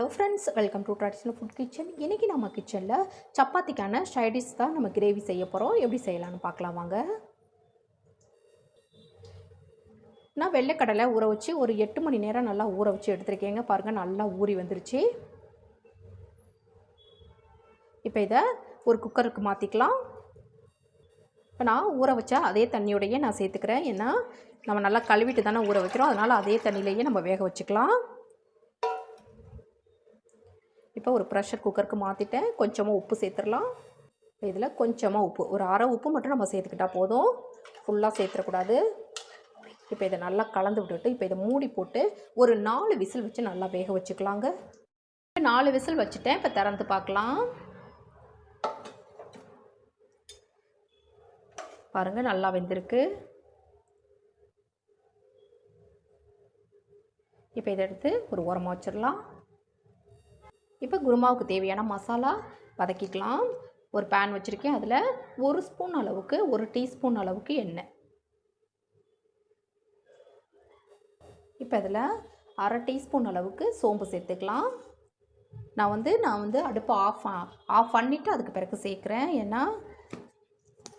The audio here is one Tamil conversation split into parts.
Hello friends welcome to traditional food kitchen இன்றைக்கி நம்ம கிச்சனில் சப்பாத்திக்கான ஷைடிஷ் தான் நம்ம கிரேவி செய்ய போகிறோம் எப்படி செய்யலாம்னு பார்க்கலாம் வாங்க. நான் வெள்ளைக்கடலை ஊற வச்சு ஒரு எட்டு மணி நேரம் நல்லா ஊற வச்சு எடுத்துருக்கேங்க. பாருங்கள் நல்லா ஊறி வந்துருச்சு. இப்போ இதை ஒரு குக்கருக்கு மாற்றிக்கலாம் இப்போ நான் ஊற வச்சா அதே தண்ணியோடையே நான் சேர்த்துக்கிறேன். ஏன்னா நம்ம நல்லா கழுவிட்டு தானே ஊற வைக்கிறோம். அதனால் அதே தண்ணியிலையே நம்ம வேக வச்சுக்கலாம். இப்போ ஒரு ப்ரெஷர் குக்கருக்கு மாற்றிட்டேன் கொஞ்சமாக உப்பு சேர்த்துடலாம். இதில் கொஞ்சமாக உப்பு. ஒரு அரை உப்பு மட்டும் நம்ம சேர்த்துக்கிட்டா போதும். ஃபுல்லாக சேர்த்துடக்கூடாது. இப்போ இதை நல்லா கலந்து விட்டுட்டு இப்போ இதை மூடி போட்டு ஒரு நாலு விசில் வச்சு நல்லா வேக வச்சுக்கலாங்க. இப்போ நாலு விசில் வச்சுட்டேன். இப்போ திறந்து பார்க்கலாம். பாருங்கள் நல்லா வெந்திருக்கு. இப்போ இதை எடுத்து ஒரு உரமாக வச்சிடலாம். இப்போ குருமாவுக்கு தேவையான மசாலா வதக்கிக்கலாம். ஒரு பேன் வச்சுருக்கேன். அதில் ஒரு ஸ்பூன் அளவுக்கு ஒரு டீஸ்பூன் அளவுக்கு எண்ணெய். இப்போ இதில் அரை டீஸ்பூன் அளவுக்கு சோம்பு சேர்த்துக்கலாம். நான் வந்து நான் வந்து அடுப்பு ஆஃப் ஆஃப் பண்ணிவிட்டு அதுக்கு பிறகு சேர்க்குறேன். ஏன்னா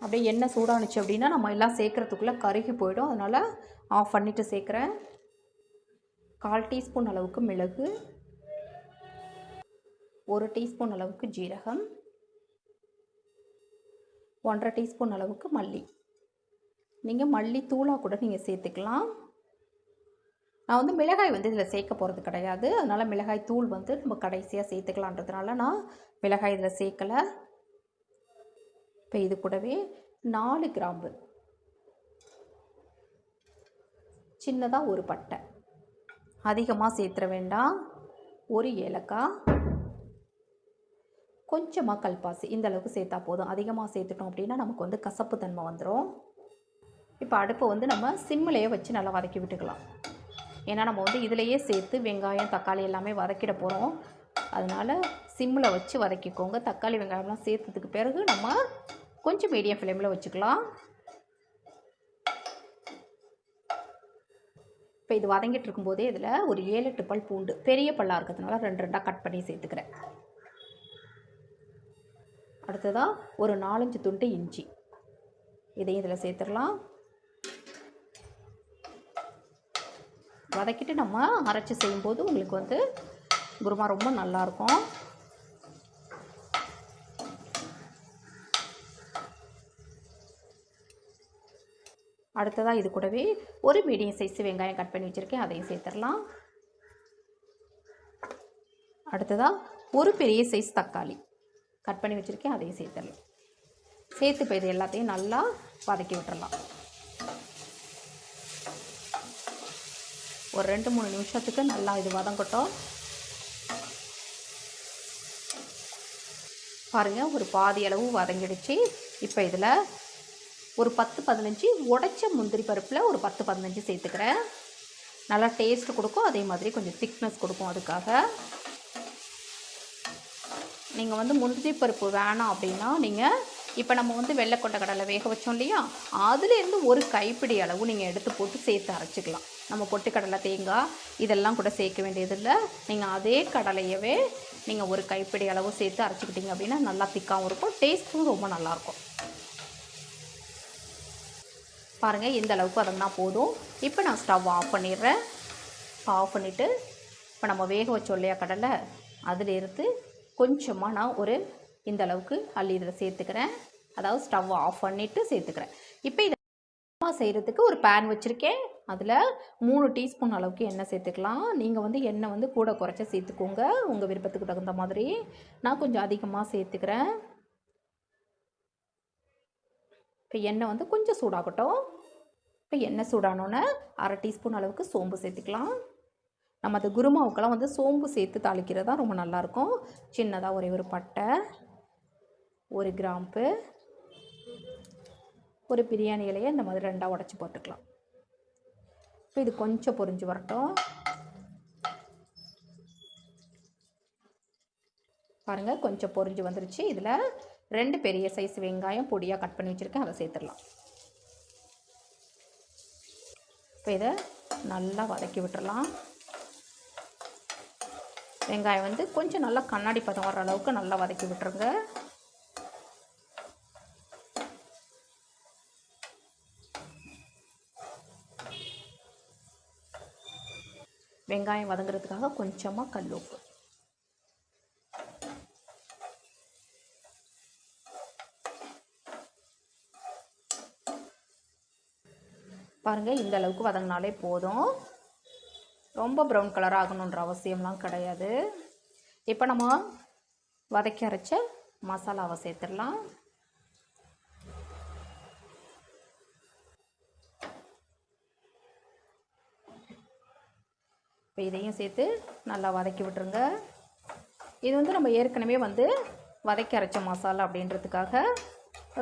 அப்படியே எண்ணெய் சூடானுச்சு அப்படின்னா நம்ம எல்லாம் சேர்க்குறதுக்குள்ளே கருகி போயிடும். அதனால் ஆஃப் பண்ணிவிட்டு சேர்க்குறேன். கால் டீஸ்பூன் அளவுக்கு மிளகு. ஒரு டீஸ்பூன் அளவுக்கு ஜீரகம் ஒன்றரை டீஸ்பூன் அளவுக்கு மல்லி. நீங்கள் மல்லி தூளாக கூட நீங்கள் சேர்த்துக்கலாம். நான் வந்து மிளகாய் வந்து இதில் சேர்க்க போகிறது கிடையாது. அதனால் மிளகாய் தூள் வந்து நம்ம கடைசியாக சேர்த்துக்கலான்றதுனால நான் மிளகாய் இதில் சேர்க்கலை. இப்போ இது கூடவே நாலு கிராம்பு. சின்னதாக ஒரு பட்டை. அதிகமாக சேர்த்துற வேண்டாம். ஒரு ஏலக்காய். கொஞ்சமாக கல்பாசி. இந்த அளவுக்கு சேர்த்தா போதும். அதிகமாக சேர்த்துட்டோம் அப்படின்னா நமக்கு வந்து கசப்பு தன்மை வந்துடும் இப்போ அடுப்பை வந்து நம்ம சிம்மிலேயே வச்சு நல்லா வதக்கி விட்டுக்கலாம். ஏன்னா நம்ம வந்து இதிலையே சேர்த்து வெங்காயம் தக்காளி எல்லாமே வதக்கிட போகிறோம் அதனால் சிம்மில் வச்சு வதக்கிக்கோங்க. தக்காளி வெங்காயம்லாம் சேர்த்ததுக்கு பிறகு நம்ம கொஞ்சம் மீடியம் ஃப்ளேமில் வச்சுக்கலாம். இப்போ இது வதங்கிட்டு இருக்கும்போதே இதில் ஒரு ஏழு எட்டு பல் பூண்டு பெரிய பல்லாக இருக்கிறதுனால ரெண்டு ரெண்டாக கட் பண்ணி சேர்த்துக்கிறேன். அடுத்ததாக ஒரு நாலஞ்சு துண்டு இஞ்சி. இதையும் இதில் சேர்த்துடலாம். வதக்கிட்டு நம்ம அரைச்சி செய்யும்போது உங்களுக்கு வந்து குருமா ரொம்ப நல்லாயிருக்கும். அடுத்ததாக இது கூடவே ஒரு மீடியம் சைஸ் வெங்காயம் கட் பண்ணி வச்சுருக்கேன். அதையும் சேர்த்துடலாம். அடுத்ததாக ஒரு பெரிய சைஸ் தக்காளி. கட் பண்ணி வச்சுருக்கேன் அதையும் சேர்த்துடலாம். சேர்த்து இப்போ இது எல்லாத்தையும் நல்லா வதக்கி விட்டுறலாம். ஒரு ரெண்டு மூணு நிமிஷத்துக்கு நல்லா இது வதங்கட்டும். பாருங்கள் ஒரு பாதி அளவு வதங்கிடுச்சு. இப்போ இதில் ஒரு பத்து பதினஞ்சு உடைச்ச முந்திரி பருப்பில் ஒரு பத்து பதினஞ்சு சேர்த்துக்கிறேன். நல்லா டேஸ்ட் கொடுக்கும் அதே மாதிரி கொஞ்சம் திக்னஸ் கொடுக்கும் அதுக்காக. நீங்கள் வந்து முந்திரி பருப்பு வேணாம் அப்படின்னா நீங்கள் இப்போ நம்ம வந்து வெள்ளைக்கொண்ட கடலை வேக வச்சோம் இல்லையா? அதுலேருந்து ஒரு கைப்பிடி அளவு நீங்கள் எடுத்து போட்டு சேர்த்து அரைச்சிக்கலாம். நம்ம பொட்டுக்கடலை தேங்காய் இதெல்லாம் கூட சேர்க்க வேண்டியதில்லை. நீங்கள் அதே கடலையவே நீங்கள் ஒரு கைப்பிடி அளவு சேர்த்து அரைச்சிக்கிட்டீங்க அப்படின்னா நல்லா திக்காகவும் இருக்கும் டேஸ்ட்டும் ரொம்ப நல்லாயிருக்கும். பாருங்கள் இந்த அளவுக்கு அதம்னா போதும். இப்போ நான் ஸ்டவ் ஆஃப் பண்ணிடுறேன். ஆஃப் பண்ணிவிட்டு இப்போ நம்ம வேக வச்சோம் இல்லையா கடலை அதில் இருந்து கொஞ்சமாக நான் ஒரு இந்த அளவுக்கு அள்ளி இதில் சேர்த்துக்கிறேன். அதாவது ஸ்டவ் ஆஃப் பண்ணிவிட்டு சேர்த்துக்கிறேன். இப்போ இதை செய்கிறதுக்கு ஒரு பேன் வச்சுருக்கேன். அதில் மூணு டீஸ்பூன் அளவுக்கு எண்ணெய் சேர்த்துக்கலாம். நீங்கள் வந்து எண்ணெய் வந்து கூட குறைச்ச சேர்த்துக்கோங்க. உங்கள் விருப்பத்துக்கு தகுந்த மாதிரி நான் கொஞ்சம் அதிகமாக சேர்த்துக்கிறேன். இப்போ எண்ணெய் வந்து கொஞ்சம் சூடாகட்டும். இப்போ எண்ணெய் சூடானோன்னே அரை டீஸ்பூன் அளவுக்கு சோம்பு சேர்த்துக்கலாம். நம்ம அது குருமாவுக்கெல்லாம் வந்து சோம்பு சேர்த்து தாளிக்கிறது தான் ரொம்ப நல்லாயிருக்கும். சின்னதாக ஒரே ஒரு பட்டை ஒரு கிராம்பு ஒரு பிரியாணி இலையை இந்த மாதிரி ரெண்டாக உடச்சி போட்டுக்கலாம். இப்போ இது கொஞ்சம் பொரிஞ்சு வரட்டும். பாருங்கள் கொஞ்சம் பொரிஞ்சு வந்துருச்சு. இதில் ரெண்டு பெரிய சைஸ் வெங்காயம் பொடியாக கட் பண்ணி வச்சுருக்கேன். அதை சேர்த்துடலாம். இப்போ இதை நல்லா வதக்கி விட்டுறலாம் வெங்காயம் வந்து கொஞ்சம் நல்லா கண்ணாடி பதம் வர அளவுக்கு நல்லா வதக்கி விட்டுருங்க. வெங்காயம் வதங்குறதுக்காக கொஞ்சமாக கல் உப்பு பாருங்கள் இந்த அளவுக்கு வதங்கினாலே போதும். ரொம்ப ப்ரௌன் கலர் ஆகணுன்ற அவசியம்லாம் கிடையாது. இப்போ நம்ம வதக்கி அரைச்ச மசாலாவை சேர்த்துடலாம். இப்போ இதையும் சேர்த்து நல்லா வதக்கி விட்டுருங்க. இது வந்து நம்ம ஏற்கனவே வந்து வதக்கி அரைச்ச மசாலா அப்படின்றதுக்காக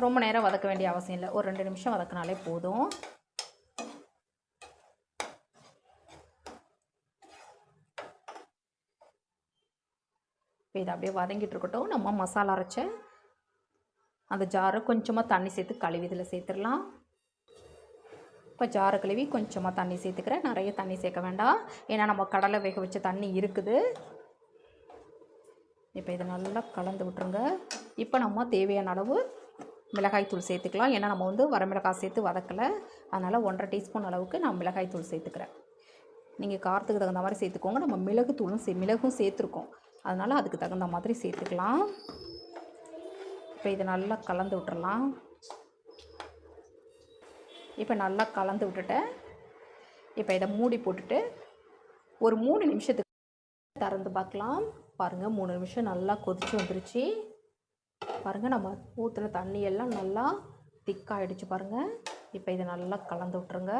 ரொம்ப நேரம் வதக்க வேண்டிய அவசியம் இல்லை. ஒரு ரெண்டு நிமிஷம் வதக்கினாலே போதும். இப்போ இதை அப்படியே வதங்கிட்டு இருக்கட்டும். நம்ம மசாலா அரைச்ச அந்த ஜாரை கொஞ்சமாக தண்ணி சேர்த்து கழுவி இதில் சேர்த்துடலாம். இப்போ ஜாரை கழுவி கொஞ்சமாக தண்ணி சேர்த்துக்கிறேன். நிறைய தண்ணி சேர்க்க வேண்டாம். ஏன்னா நம்ம கடலை வேக வச்ச தண்ணி இருக்குது. இப்போ இதை நல்லா கலந்து விட்டுருங்க. இப்போ நம்ம தேவையான அளவு மிளகாய் தூள் சேர்த்துக்கலாம். ஏன்னா நம்ம வந்து வரமிளகாய் சேர்த்து வதக்கலை. அதனால் ஒன்றரை டீஸ்பூன் அளவுக்கு நான் மிளகாய் தூள் சேர்த்துக்கிறேன். நீங்கள் காரத்துக்கு தகுந்த மாதிரி சேர்த்துக்கோங்க. நம்ம மிளகு தூளும் சே மிளகும் சேர்த்துருக்கோம். அதனால் அதுக்கு தகுந்த மாதிரி சேர்த்துக்கலாம். இப்போ இதை நல்லா கலந்து விட்டுறலாம். இப்போ நல்லா கலந்து விட்டுட்டேன் இப்போ இதை மூடி போட்டுட்டு ஒரு மூணு நிமிஷத்துக்கு திறந்து பார்க்கலாம். பாருங்கள் மூணு நிமிஷம் நல்லா கொதிச்சு வந்துருச்சு. பாருங்கள் நம்ம ஊற்றுன தண்ணி எல்லாம் நல்லா திக்காகிடுச்சு பாருங்கள் இப்போ இதை நல்லா கலந்து விட்ருங்க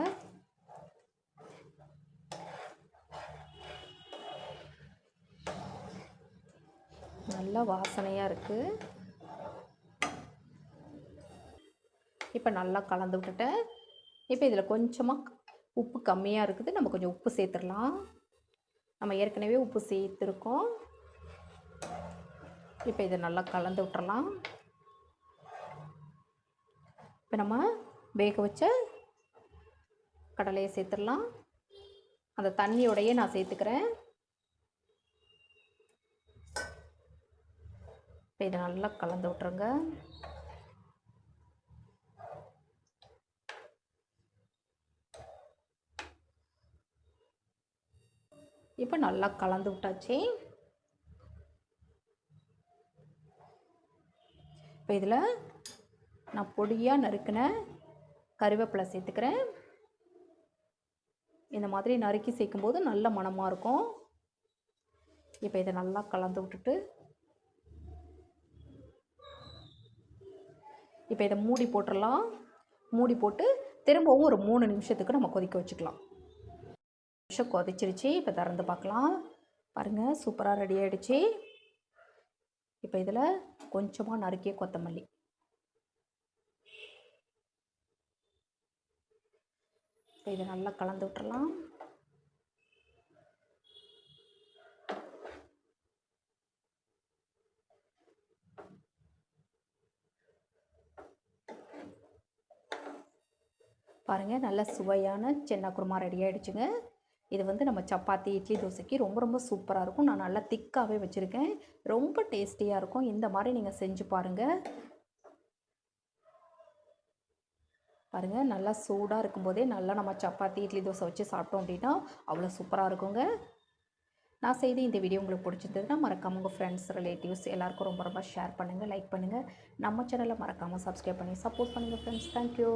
நல்லா வாசனையாக இருக்குது இப்போ நல்லா கலந்து விட்டுட்டேன் இப்போ இதில் கொஞ்சமாக உப்பு கம்மியாக இருக்குது. நம்ம கொஞ்சம் உப்பு சேர்த்துடலாம். நம்ம ஏற்கனவே உப்பு சேர்த்துருக்கோம். இப்போ இதை நல்லா கலந்து விட்டுறலாம். இப்போ நம்ம வேக வச்ச கடலையை சேர்த்துடலாம். அந்த தண்ணியோடையே நான் சேர்த்துக்கிறேன். இப்போ இதை நல்லா கலந்து விட்ருங்க இப்போ நல்லா கலந்து விட்டாச்சு. இப்போ இதில் நான் பொடியாக நறுக்கின கருவேப்பிலை சேர்த்துக்கிறேன். இந்த மாதிரி நறுக்கி சேர்க்கும்போது நல்ல மணமாக இருக்கும். இப்போ இதை நல்லா கலந்து விட்டுட்டு இப்போ இதை மூடி போட்டுடலாம். மூடி போட்டு திரும்பவும் ஒரு மூணு நிமிஷத்துக்கு நம்ம கொதிக்க வச்சுக்கலாம். நிமிஷம் கொதிச்சிருச்சு. இப்போ திறந்து பார்க்கலாம். பாருங்கள் சூப்பராக ரெடி ஆகிடுச்சு இப்போ இதில் கொஞ்சமாக நறுக்கிய கொத்தமல்லி. இப்போ இதை நல்லா கலந்து விட்டுறலாம் பாருங்கள் நல்ல சுவையான சென்னா குருமா ரெடி ஆகிடுச்சுங்க இது வந்து நம்ம சப்பாத்தி இட்லி தோசைக்கு ரொம்ப ரொம்ப சூப்பராக இருக்கும். நான் நல்லா திக்காகவே வச்சுருக்கேன். ரொம்ப டேஸ்டியாக இருக்கும். இந்த மாதிரி நீங்கள் செஞ்சு பாருங்கள் பாருங்கள் நல்லா சூடாக இருக்கும்போதே நல்லா நம்ம சப்பாத்தி இட்லி தோசை வச்சு சாப்பிட்டோம் அப்படின்னா அவ்வளோ சூப்பராக இருக்குங்க. நான் செய்த இந்த வீடியோ உங்களுக்கு பிடிச்சிருந்ததுன்னா மறக்காமல் உங்கள் ஃப்ரெண்ட்ஸ் ரிலேட்டிவ்ஸ் எல்லாருக்கும் ரொம்ப ரொம்ப ஷேர் பண்ணுங்கள் லைக் பண்ணுங்கள் நம்ம சேனலை மறக்காமல் சப்ஸ்கிரைப் பண்ணி சப்போர்ட் பண்ணுங்கள் ஃப்ரெண்ட்ஸ் தேங்க்யூ